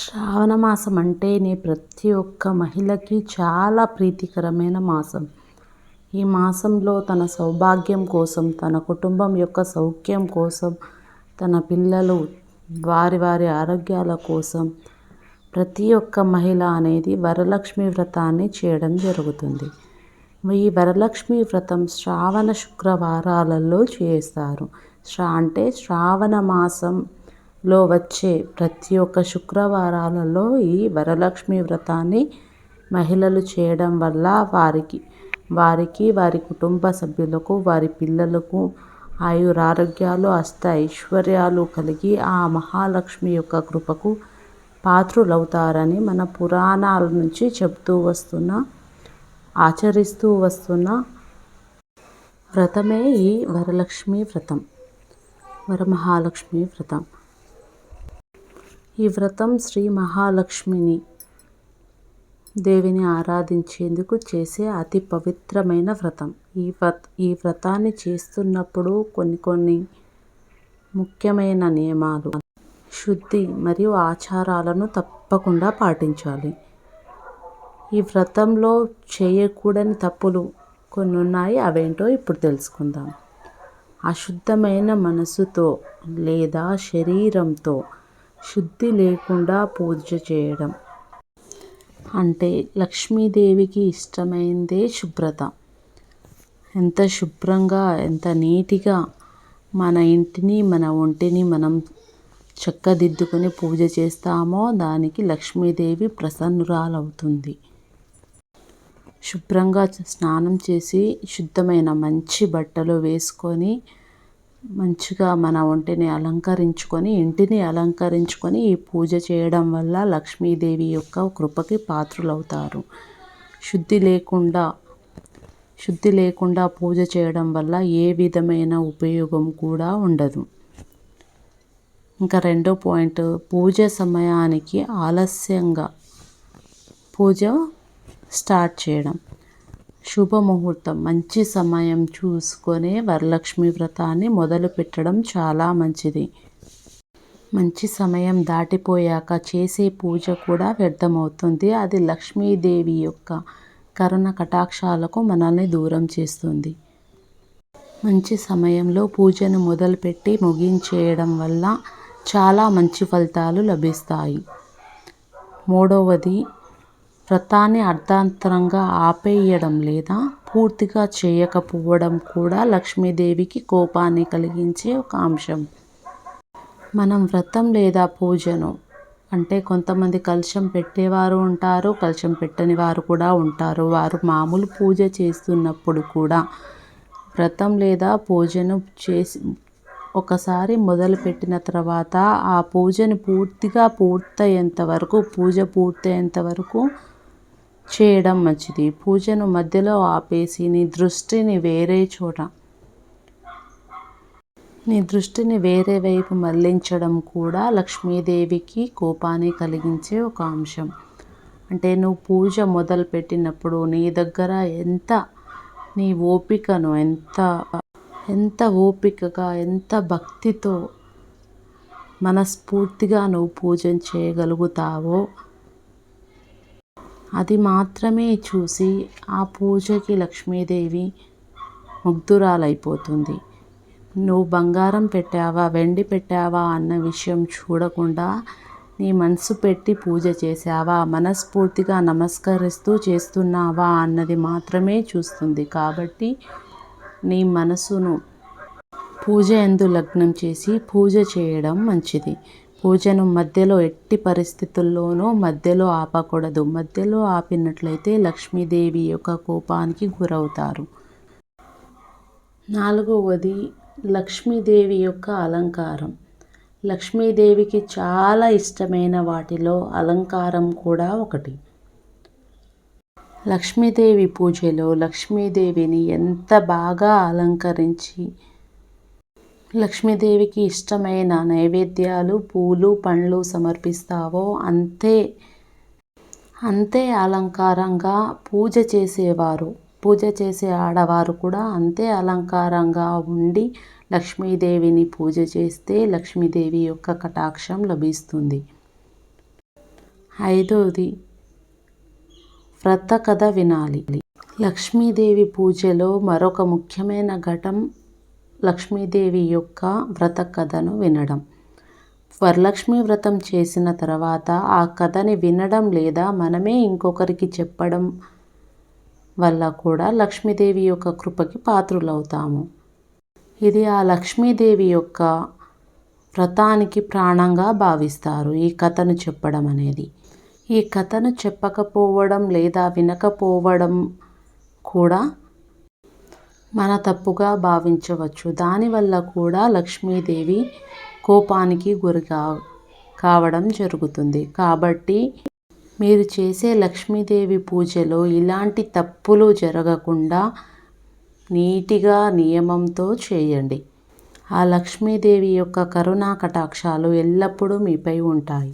శ్రావణ మాసం అంటేనే ప్రతి ఒక్క మహిళకి చాలా ప్రీతికరమైన మాసం. ఈ మాసంలో తన సౌభాగ్యం కోసం తన కుటుంబం యొక్క సౌఖ్యం కోసం తన పిల్లలు వారి వారి ఆరోగ్యాల కోసం ప్రతి ఒక్క మహిళ అనేది వరలక్ష్మి వ్రతాన్ని చేయడం జరుగుతుంది. ఈ వరలక్ష్మి వ్రతం శ్రావణ శుక్రవారాలలో చేస్తారు. శ్రా అంటే శ్రావణ లో వచ్చే ప్రతి ఒక్క శుక్రవారాలలో ఈ వరలక్ష్మి వ్రతాన్ని మహిళలు చేయడం వల్ల వారికి వారికి వారి కుటుంబ సభ్యులకు వారి పిల్లలకు ఆయురారోగ్యాలు అష్ట ఐశ్వర్యాలు కలిగి ఆ మహాలక్ష్మి యొక్క కృపకు పాత్రులవుతారని మన పురాణాల నుంచి చెబుతూ వస్తున్న ఆచరిస్తూ వస్తున్న వ్రతమే ఈ వరలక్ష్మి వ్రతం వరమహాలక్ష్మి వ్రతం. ఈ వ్రతం శ్రీ మహాలక్ష్మిని దేవిని ఆరాధించేందుకు చేసే అతి పవిత్రమైన వ్రతం. ఈ వ్రత ఈ వ్రతాన్ని చేస్తున్నప్పుడు కొన్ని కొన్ని ముఖ్యమైన నియమాలు. శుద్ధి మరియు ఆచారాలను తప్పకుండా పాటించాలి. ఈ వ్రతంలో చేయకూడని తప్పులు కొన్ని ఉన్నాయి అవేంటో ఇప్పుడు తెలుసుకుందాం. అశుద్ధమైన మనసుతో లేదా శరీరంతో శుద్ధి లేకుండా పూజ చేయడం. అంటే లక్ష్మీదేవికి ఇష్టమైందే శుభ్రత. ఎంత శుభ్రంగా ఎంత నీటిగా మన ఇంటిని మన ఒంటిని మనం చక్కదిద్దుకొని పూజ చేస్తామో దానికి లక్ష్మీదేవి ప్రసన్నురాలవుతుంది. శుభ్రంగా స్నానం చేసి శుద్ధమైన మంచి బట్టలు వేసుకొని మంచిగా మన ఒంటిని అలంకరించుకొని ఇంటిని అలంకరించుకొని ఈ పూజ చేయడం వల్ల లక్ష్మీదేవి యొక్క కృపకి పాత్రులవుతారు. శుద్ధి లేకుండా శుద్ధి లేకుండా పూజ చేయడం వల్ల ఏ విధమైన ఉపయోగం కూడా ఉండదు. ఇంకా రెండో పాయింట్ పూజ సమయానికి ఆలస్యంగా పూజ స్టార్ట్ చేయడం. శుభముహూర్తం. మంచి సమయం చూసుకొని వరలక్ష్మి వ్రతాన్ని మొదలు పెట్టడం చాలా మంచిది. మంచి సమయం దాటిపోయాక చేసే పూజ కూడా వ్యర్థమవుతుంది. అది లక్ష్మీదేవి యొక్క కరుణ కటాక్షాలకు మనల్ని దూరం చేస్తుంది. మంచి సమయంలో పూజను మొదలుపెట్టి ముగించేయడం వల్ల చాలా మంచి ఫలితాలు లభిస్తాయి. మూడవది వ్రతాన్ని అర్ధాంతరంగా ఆపేయడం లేదా పూర్తిగా చేయకపోవడం కూడా లక్ష్మీదేవికి కోపాన్ని కలిగించే ఒక అంశం. మనం వ్రతం లేదా పూజను అంటే కొంతమంది కలశం పెట్టేవారు ఉంటారు కలశం పెట్టని వారు కూడా ఉంటారు. వారు మామూలు పూజ చేస్తున్నప్పుడు కూడా వ్రతం లేదా పూజను చేసి ఒకసారి మొదలుపెట్టిన తర్వాత ఆ పూజను పూర్తిగా పూర్తయ్యేంత వరకు పూజ పూర్తయ్యేంత వరకు చేయడం మంచిది. పూజను మధ్యలో ఆపేసి నీ దృష్టిని వేరే చోట నీ దృష్టిని వేరే వైపు మళ్ళించడం కూడా లక్ష్మీదేవికి కోపాన్ని కలిగించే ఒక అంశం. అంటే నువ్వు పూజ మొదలుపెట్టినప్పుడు నీ దగ్గర ఎంత నీ ఓపికను ఎంత ఎంత ఓపికగా ఎంత భక్తితో మనస్ఫూర్తిగా నువ్వు పూజ చేయగలుగుతావో అది మాత్రమే చూసి ఆ పూజకి లక్ష్మీదేవి ముగ్ధురాలైపోతుంది. నువ్వు బంగారం పెట్టావా వెండి పెట్టావా అన్న విషయం చూడకుండా నీ మనసు పెట్టి పూజ చేసావా మనస్ఫూర్తిగా నమస్కరిస్తూ చేస్తున్నావా అన్నది మాత్రమే చూస్తుంది. కాబట్టి నీ మనసును పూజ ఎందు లగ్నం చేసి పూజ చేయడం మంచిది. పూజను మధ్యలో ఎట్టి పరిస్థితుల్లోనూ మధ్యలో ఆపకూడదు. మధ్యలో ఆపినట్లయితే లక్ష్మీదేవి యొక్క కోపానికి గురవుతారు. నాలుగవది లక్ష్మీదేవి యొక్క అలంకారం. లక్ష్మీదేవికి చాలా ఇష్టమైన వాటిలో అలంకారం కూడా ఒకటి. లక్ష్మీదేవి పూజలో లక్ష్మీదేవిని ఎంత బాగా అలంకరించి లక్ష్మీదేవికి ఇష్టమైన నైవేద్యాలు పూలు పండ్లు సమర్పిస్తావో అంతే. అంతే అలంకారంగా పూజ చేసేవారు. పూజ చేసే ఆడవారు కూడా అంతే అలంకారంగా ఉండి లక్ష్మీదేవిని పూజ చేస్తే లక్ష్మీదేవి యొక్క కటాక్షం లభిస్తుంది. ఐదవది వ్రత కథ వినాలి. లక్ష్మీదేవి పూజలో మరొక ముఖ్యమైన ఘటం లక్ష్మీదేవి యొక్క వ్రత కథను వినడం. వరలక్ష్మి వ్రతం చేసిన తర్వాత ఆ కథని వినడం లేదా మనమే ఇంకొకరికి చెప్పడం వల్ల కూడా లక్ష్మీదేవి యొక్క కృపకి పాత్రులవుతాము. ఇది ఆ లక్ష్మీదేవి యొక్క వ్రతానికి ప్రాణంగా భావిస్తారు ఈ కథను చెప్పడం అనేది. ఈ కథను చెప్పకపోవడం లేదా వినకపోవడం కూడా మన తప్పుగా భావించవచ్చు. దానివల్ల కూడా లక్ష్మీదేవి కోపానికి గురి కావడం జరుగుతుంది. కాబట్టి మీరు చేసే లక్ష్మీదేవి పూజలో ఇలాంటి తప్పులు జరగకుండా నీటిగా నియమంతో చేయండి. ఆ లక్ష్మీదేవి యొక్క కరుణా కటాక్షాలు ఎల్లప్పుడూ మీపై ఉంటాయి.